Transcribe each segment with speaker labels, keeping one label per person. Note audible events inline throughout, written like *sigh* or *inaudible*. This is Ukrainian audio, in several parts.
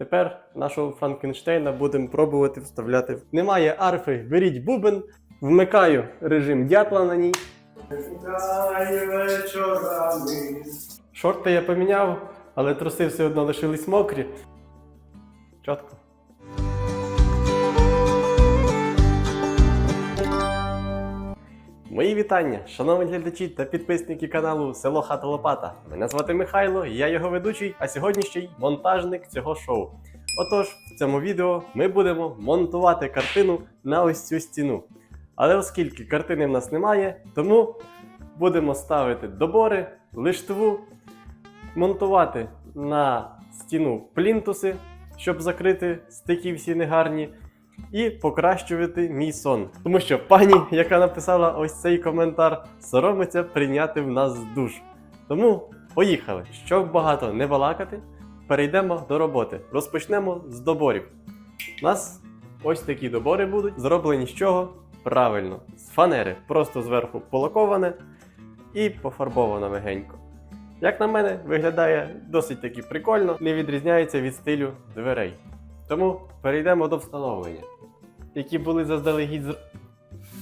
Speaker 1: Тепер нашого Франкенштейна будемо пробувати вставляти. Немає арфи, беріть бубен, вмикаю режим дятла на ній. Шорти я поміняв, але труси все одно лишились мокрі. Чітко. Мої вітання, шановні глядачі та підписники каналу Село Хата Лопата. Мене звати Михайло, я його ведучий, а сьогодні ще й монтажник цього шоу. Отож, в цьому відео ми будемо монтувати картину на ось цю стіну. Але оскільки картини в нас немає, тому будемо ставити добори, лиштву, монтувати на стіну плінтуси, щоб закрити стики всі негарні, і покращувати мій сон. Тому що пані, яка написала ось цей коментар, соромиться прийняти в нас душ. Тому поїхали. Щоб багато не балакати, перейдемо до роботи. Розпочнемо з доборів. У нас ось такі добори будуть, зроблені з чого? Правильно, з фанери, просто зверху полаковане і пофарбовано легенько. Як на мене, виглядає досить таки прикольно, не відрізняється від стилю дверей. Тому перейдемо до встановлення. Які були заздалегідь з...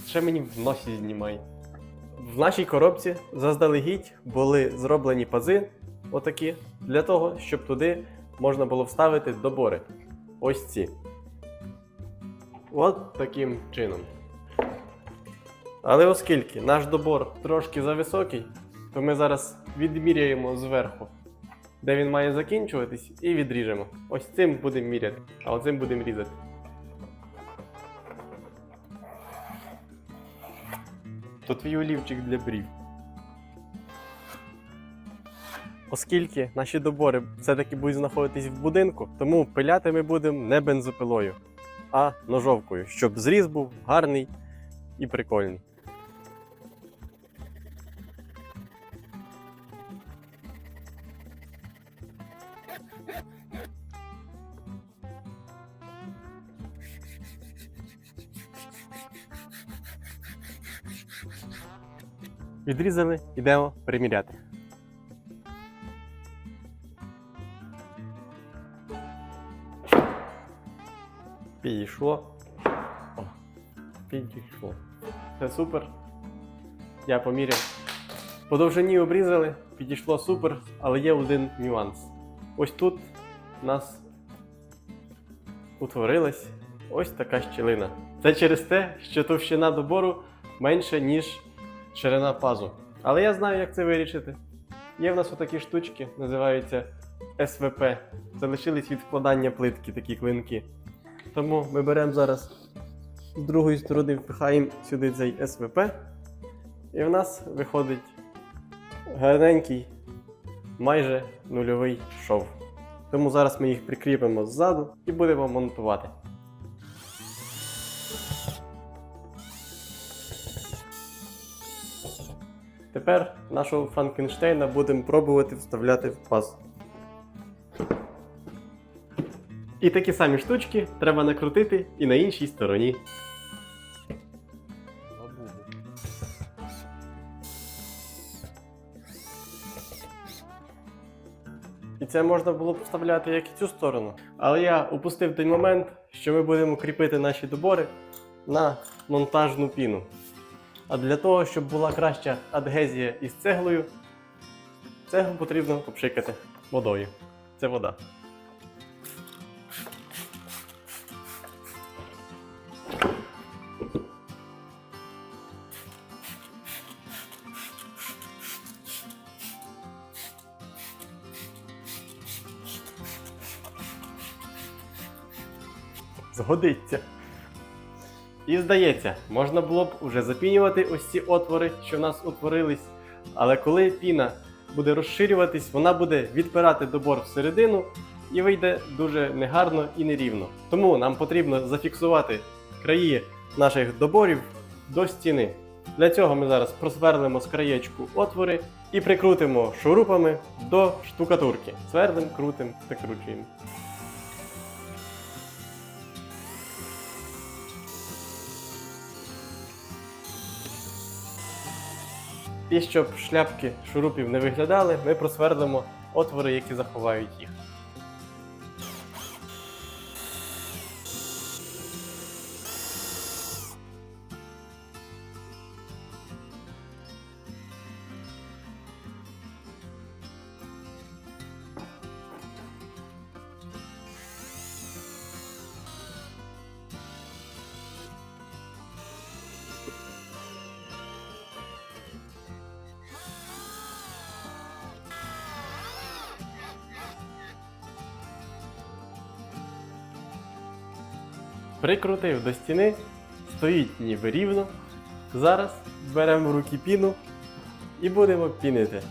Speaker 1: Ще мені в носі знімай. В нашій коробці заздалегідь були зроблені пази, отакі, для того, щоб туди можна було вставити добори. Ось ці. От таким чином. Але оскільки наш добор трошки зависокий, то ми зараз відміряємо зверху, де він має закінчуватись, і відріжемо. Ось цим будемо міряти, а оцим будемо різати. То твій олівчик для брів. Оскільки наші добори все-таки будуть знаходитись в будинку, тому пиляти ми будемо не бензопилою, а ножовкою, щоб зріз був гарний і прикольний. Відрізали, йдемо приміряти. Підійшло. О, підійшло. Це супер. Я поміряв. По довжині обрізали, підійшло супер, але є один нюанс. Ось тут у нас утворилась ось така щілина. Це через те, що товщина добору менша, ніж ширина пазу. Але я знаю, як це вирішити. Є в нас отакі штучки, називаються СВП. Залишились від вкладання плитки такі клинки. Тому ми беремо зараз з другої сторони, впихаємо сюди цей СВП, і в нас виходить гарненький, майже нульовий шов. Тому зараз ми їх прикріпимо ззаду і будемо монтувати. Тепер нашого Франкенштейна будемо пробувати вставляти в паз. І такі самі штучки треба накрутити і на іншій стороні. І це можна було б вставляти як і цю сторону. Але я упустив той момент, що ми будемо кріпити наші добори на монтажну піну. А для того, щоб була краща адгезія із цеглою, цеглу потрібно попшикати водою. Це вода. Згодиться. І здається, можна було б уже запінювати ось ці отвори, що в нас утворились. Але коли піна буде розширюватись, вона буде відпирати добор всередину і вийде дуже негарно і нерівно. Тому нам потрібно зафіксувати краї наших доборів до стіни. Для цього ми зараз просверлимо з краєчку отвори і прикрутимо шурупами до штукатурки. Сверлим, крутим, прикручуємо. І щоб шляпки шурупів не виглядали, ми просверлимо отвори, які заховають їх. Прикрутив до стіни, стоїть ніби рівно. Зараз беремо в руки піну і будемо пінити.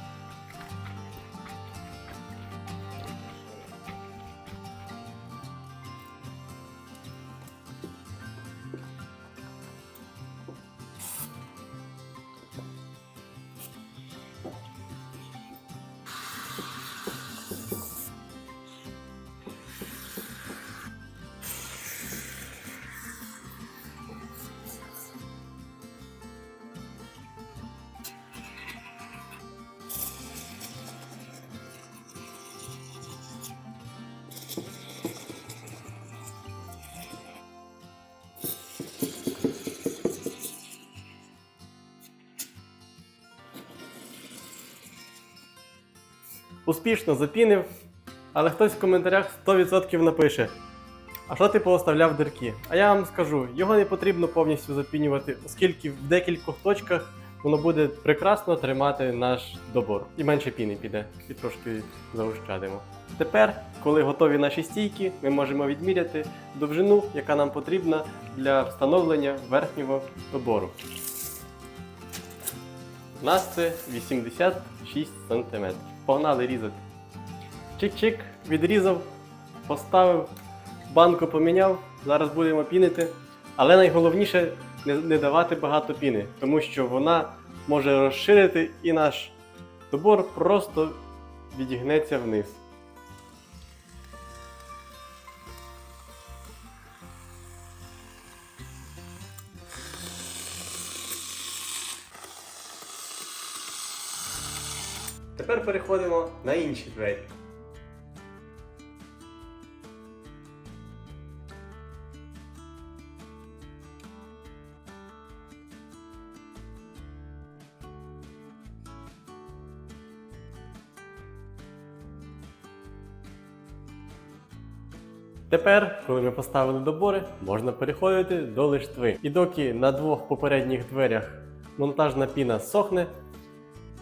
Speaker 1: Успішно запінив, але хтось в коментарях 100% напише. А що ти пооставляв дирки? А я вам скажу, його не потрібно повністю запінювати, оскільки в декількох точках воно буде прекрасно тримати наш добор. І менше піни піде, і трошки заощадимо. Тепер, коли готові наші стійки, ми можемо відміряти довжину, яка нам потрібна для встановлення верхнього добору. У нас це 86 см. Погнали різати. Чик-чик, відрізав, поставив, банку поміняв. Зараз будемо пінити. Але найголовніше не, не давати багато піни, тому що вона може розширити і наш добор просто відігнеться вниз. На інші двері. Тепер, коли ми поставили добори, можна переходити до лиштви. І доки на двох попередніх дверях монтажна піна сохне,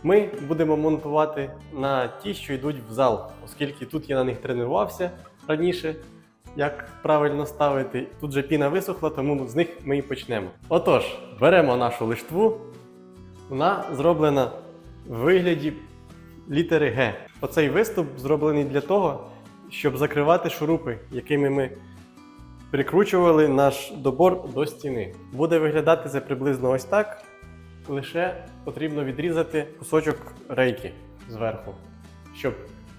Speaker 1: ми будемо монтувати на ті, що йдуть в зал, оскільки тут я на них тренувався раніше, як правильно ставити. Тут же піна висохла, тому з них ми і почнемо. Отож, беремо нашу лиштву. Вона зроблена в вигляді літери Г. Оцей виступ зроблений для того, щоб закривати шурупи, якими ми прикручували наш добор до стіни. Буде виглядати це приблизно ось так. Лише потрібно відрізати кусочок рейки зверху, щоб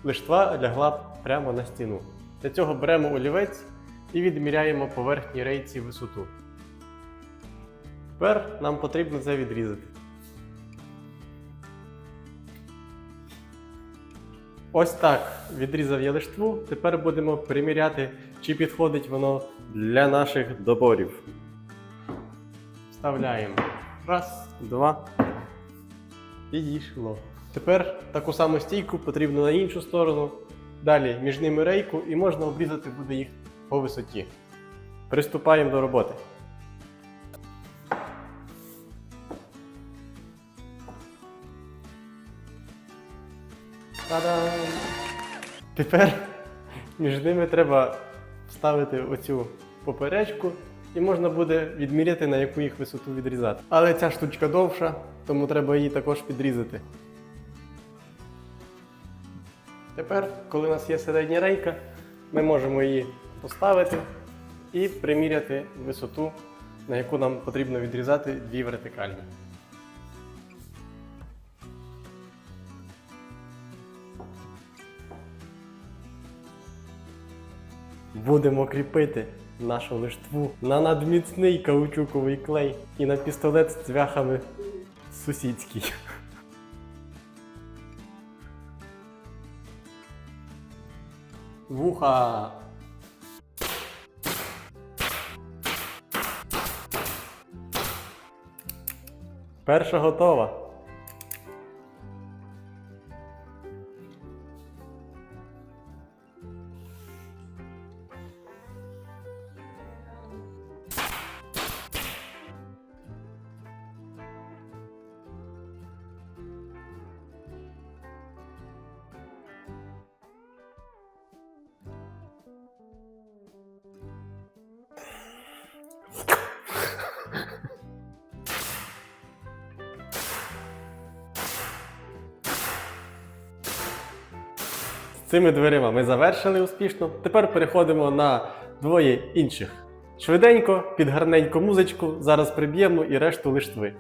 Speaker 1: лиштва лягла прямо на стіну. Для цього беремо олівець і відміряємо по верхній рейці висоту. Тепер нам потрібно це відрізати. Ось так відрізав я лиштву. Тепер будемо приміряти, чи підходить воно для наших доборів. Вставляємо. Раз, два. Підійшло. Тепер таку саму стійку потрібно на іншу сторону. Далі між ними рейку і можна обрізати буде їх по висоті. Приступаємо до роботи. Та-дам! Тепер між ними треба вставити оцю поперечку і можна буде відміряти, на яку їх висоту відрізати. Але ця штучка довша, тому треба її також підрізати. Тепер, коли у нас є середня рейка, ми можемо її поставити і приміряти висоту, на яку нам потрібно відрізати дві вертикальні. Будемо кріпити нашу лиштву на надміцний каучуковий клей і на пістолет з цвяхами сусідський. Вуха. Перша готова. Цими дверима ми завершили успішно. Тепер переходимо на двоє інших. Швиденько, під гарненьку музичку, зараз приб'ємо і решту лиштви.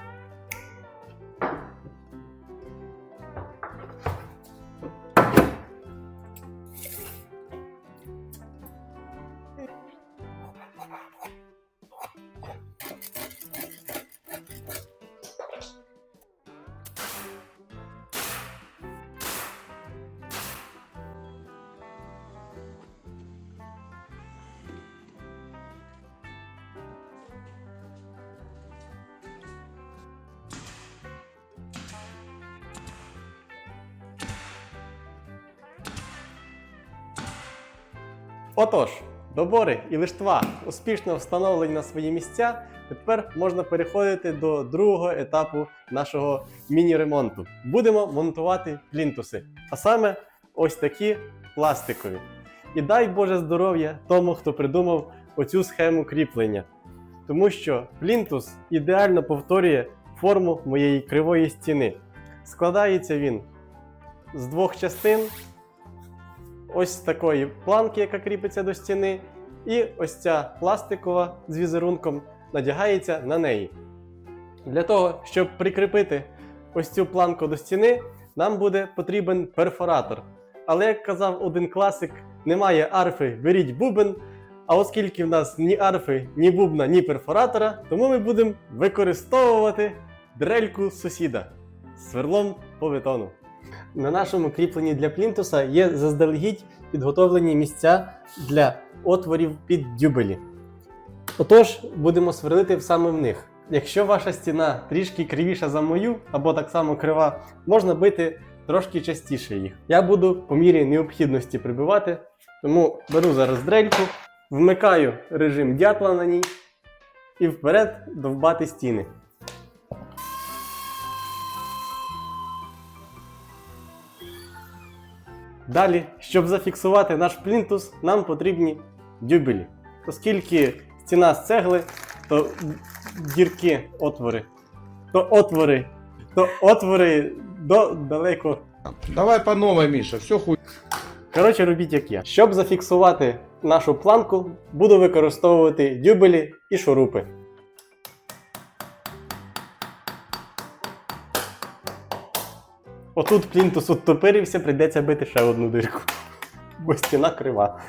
Speaker 1: Добори і лиштва успішно встановлені на свої місця. Тепер можна переходити до другого етапу нашого міні-ремонту. Будемо монтувати плінтуси, а саме ось такі пластикові. І дай Боже здоров'я тому, хто придумав оцю схему кріплення. Тому що плінтус ідеально повторює форму моєї кривої стіни. Складається він з двох частин, ось такої планки, яка кріпиться до стіни, і ось ця пластикова з візерунком надягається на неї. Для того, щоб прикріпити ось цю планку до стіни, нам буде потрібен перфоратор. Але як казав один класик, немає арфи, беріть бубен. А оскільки в нас ні арфи, ні бубна, ні перфоратора, тому ми будемо використовувати дрельку сусіда з сверлом по бетону. На нашому кріпленні для плінтуса є заздалегідь підготовлені місця для отворів під дюбелі. Отож, будемо сверлити саме в них. Якщо ваша стіна трішки кривіша за мою, або так само крива, можна бити трошки частіше їх. Я буду по мірі необхідності прибивати, тому беру зараз дрельку, вмикаю режим дятла на ній і вперед довбати стіни. Далі, щоб зафіксувати наш плінтус, нам потрібні дюбелі. Оскільки стіна з цегли, то дірки, отвори, то отвори, то отвори до далеко.
Speaker 2: Давай по новой, Миша, все хуй.
Speaker 1: Коротше, робіть як я. Щоб зафіксувати нашу планку, буду використовувати дюбелі і шурупи. Отут плінтус оттопирився, прийдеться бити ще одну дирку. Бо стіна крива.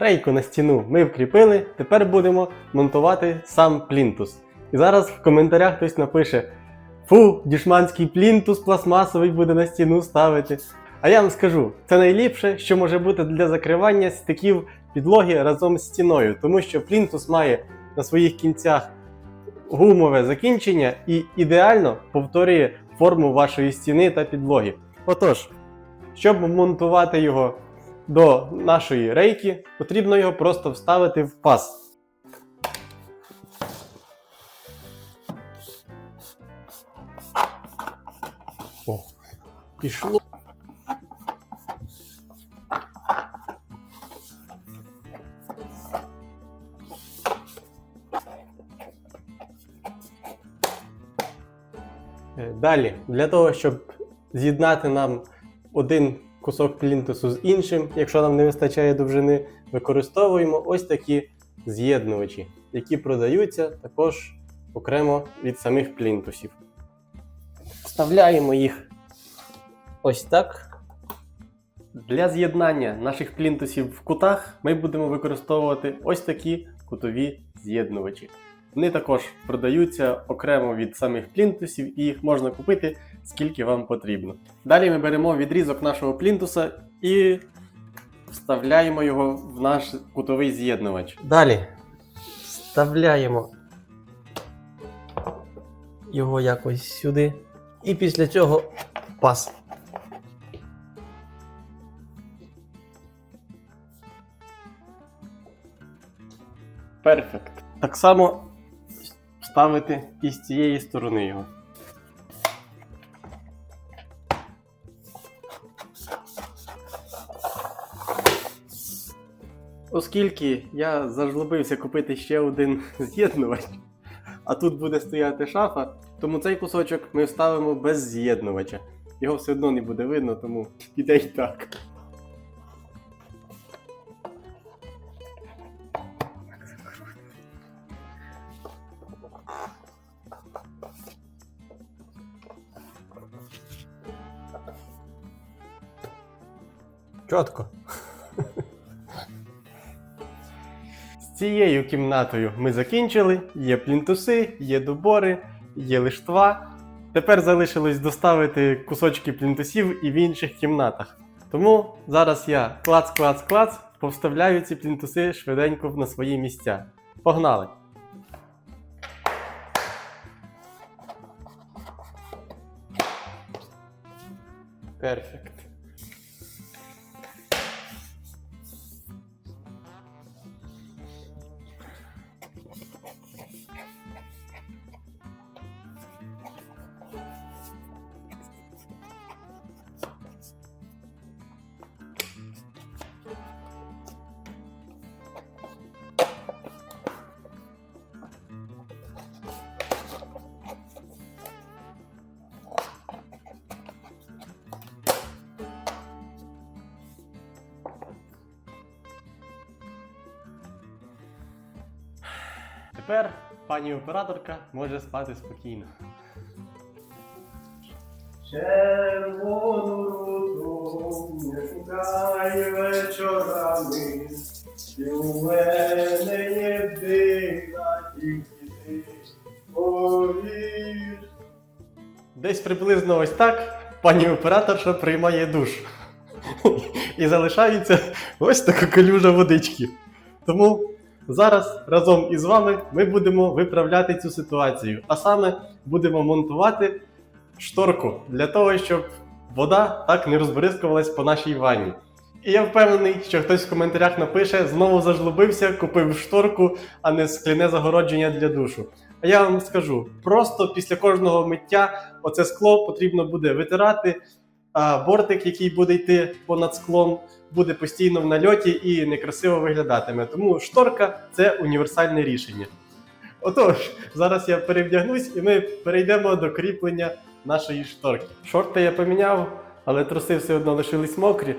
Speaker 1: Рейку на стіну ми вкріпили, тепер будемо монтувати сам плінтус. І зараз в коментарях хтось напише: Фу, дішманський плінтус пластмасовий буде на стіну ставити. А я вам скажу, це найліпше, що може бути для закривання стиків підлоги разом з стіною, тому що плінтус має на своїх кінцях гумове закінчення і ідеально повторює форму вашої стіни та підлоги. Отож, щоб монтувати його до нашої рейки, потрібно його просто вставити в паз. О, пішло. Е, Далі, для того, щоб з'єднати нам один кусок плінтусу з іншим, якщо нам не вистачає довжини, використовуємо ось такі з'єднувачі, які продаються також окремо від самих плінтусів. Вставляємо їх ось так. Для з'єднання наших плінтусів в кутах ми будемо використовувати ось такі кутові з'єднувачі. Вони також продаються окремо від самих плінтусів і їх можна купити скільки вам потрібно. Далі ми беремо відрізок нашого плінтуса і вставляємо його в наш кутовий з'єднувач. Далі вставляємо його якось сюди. І після цього пас. Перфект. так само ставити і з цієї сторони його. Оскільки я зажлобився купити ще один *laughs* з'єднувач, а тут буде стояти шафа, тому цей кусочок ми вставимо без з'єднувача. Його все одно не буде видно, тому піде й так. Чітко. Цією кімнатою ми закінчили. Є плінтуси, є добори, є лиштва. Тепер залишилось доставити кусочки плінтусів і в інших кімнатах. Тому зараз я клац-клац-клац повставляю ці плінтуси швиденько на свої місця. Погнали! Перфект. Тепер пані операторка може спати спокійно.
Speaker 3: Червону руту не шукай вечорами, і у мене єдина тільки ти, повір.
Speaker 1: Десь приблизно ось так пані операторша приймає душ. І залишається ось така калюжа водички. Тому зараз разом із вами ми будемо виправляти цю ситуацію. А саме будемо монтувати шторку для того, щоб вода так не розбризкувалась по нашій ванні. І я впевнений, що хтось в коментарях напише, знову зажлобився, купив шторку, а не скляне загородження для душу. А я вам скажу: просто після кожного миття оце скло потрібно буде витирати, а бортик, який буде йти понад склом, буде постійно в нальоті і некрасиво виглядатиме. Тому шторка це універсальне рішення. Отож, зараз я перевдягнусь і ми перейдемо до кріплення нашої шторки. Шорти я поміняв, але труси все одно лишились мокрі.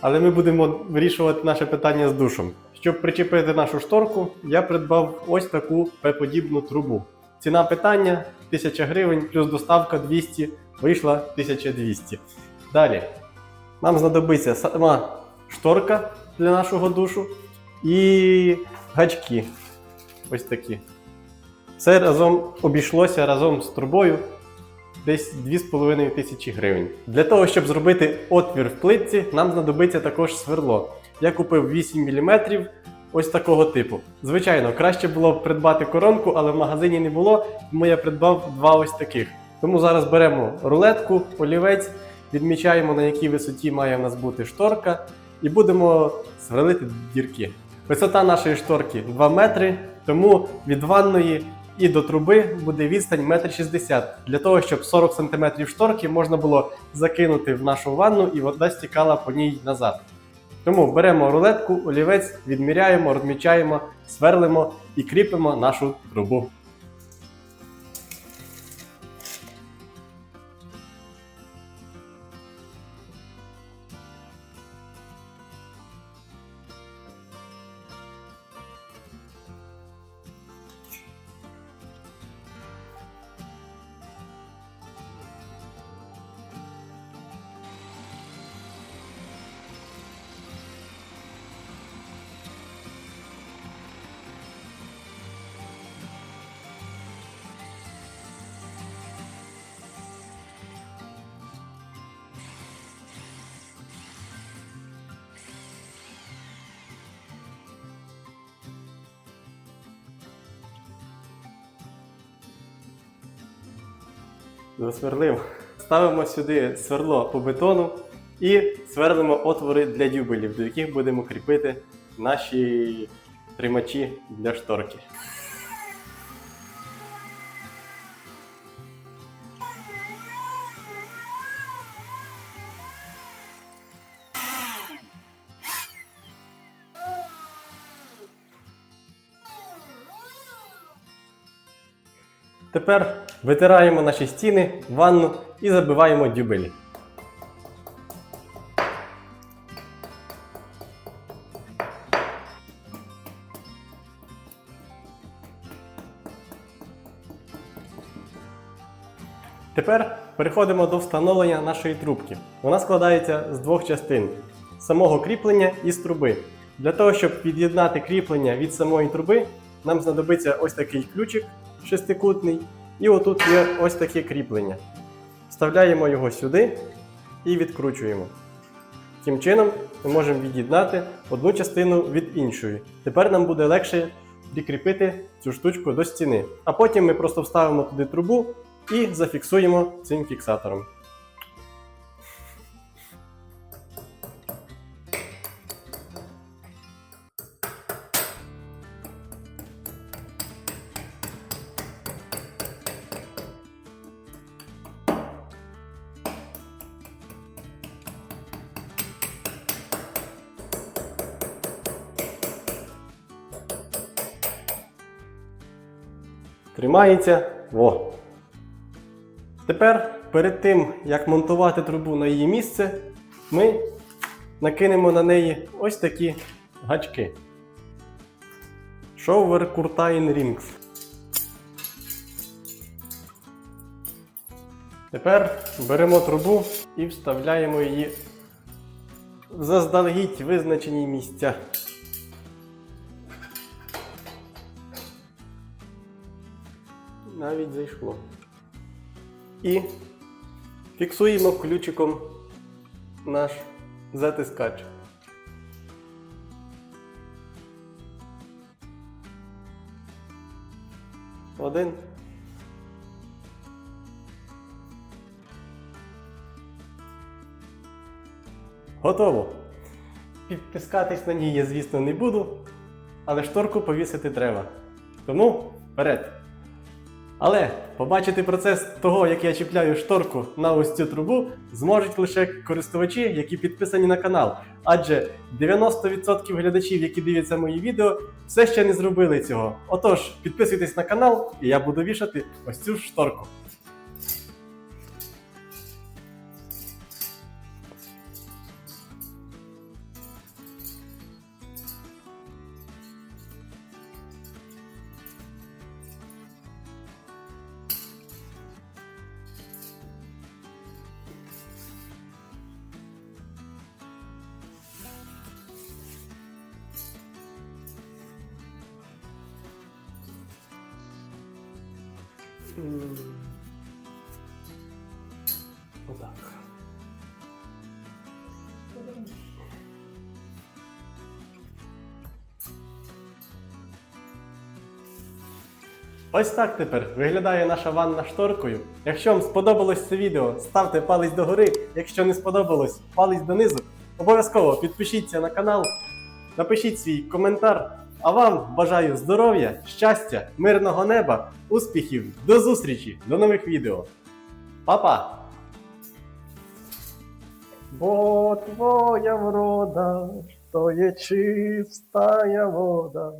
Speaker 1: Але ми будемо вирішувати наше питання з душем. Щоб причепити нашу шторку, я придбав ось таку П-подібну трубу. Ціна питання 1000 гривень плюс доставка 200, вийшла 1200. Далі. Нам знадобиться сама шторка для нашого душу і гачки. Ось такі. Все разом обійшлося разом з трубою десь 2,5 тисячі гривень. Для того, щоб зробити отвір в плитці, нам знадобиться також сверло. Я купив 8 мм ось такого типу. Звичайно, краще було б придбати коронку, але в магазині не було, тому я придбав два ось таких. Тому зараз беремо рулетку, олівець, відмічаємо на якій висоті має в нас бути шторка, і будемо сверлити дірки. Висота нашої шторки 2 метри, тому від ванної і до труби буде відстань 1,60 м. Для того, щоб 40 см шторки можна було закинути в нашу ванну і вода стікала по ній назад. Тому беремо рулетку, олівець, відміряємо, розмічаємо, сверлимо і кріпимо нашу трубу. засверлив. Ставимо сюди сверло по бетону і сверлимо отвори для дюбелів, до яких будемо кріпити наші тримачі для шторки. Тепер витираємо наші стіни, ванну і забиваємо дюбелі. Тепер переходимо до встановлення нашої трубки. Вона складається з двох частин: самого кріплення і з труби. Для того, щоб під'єднати кріплення від самої труби, нам знадобиться ось такий ключик шестикутний, і отут є ось таке кріплення. Вставляємо його сюди і відкручуємо. Тим чином ми можемо від'єднати одну частину від іншої. Тепер нам буде легше прикріпити цю штучку до стіни. А потім ми просто вставимо туди трубу і зафіксуємо цим фіксатором. Тримається. Во. Тепер, перед тим, як монтувати трубу на її місце, ми накинемо на неї ось такі гачки. Shower Curtain Rings. Тепер беремо трубу і вставляємо її в заздалегідь визначені місця. Навіть зайшло. І фіксуємо ключиком наш затискач. Один. Готово. Підтискатись на ній я, звісно, не буду, але шторку повісити треба. Тому вперед. Але побачити процес того, як я чіпляю шторку на ось цю трубу, зможуть лише користувачі, які підписані на канал. Адже 90% глядачів, які дивляться мої відео, все ще не зробили цього. Отож, підписуйтесь на канал, і я буду вішати ось цю шторку. Отак. Ось так тепер виглядає наша ванна шторкою. Якщо вам сподобалось це відео, ставте палець догори. Якщо не сподобалось, палець донизу. Обов'язково підпишіться на канал, напишіть свій коментар. А вам бажаю здоров'я, щастя, мирного неба, успіхів, до зустрічі, до нових відео. Па-па! Бо твоя врода, то є чистая вода.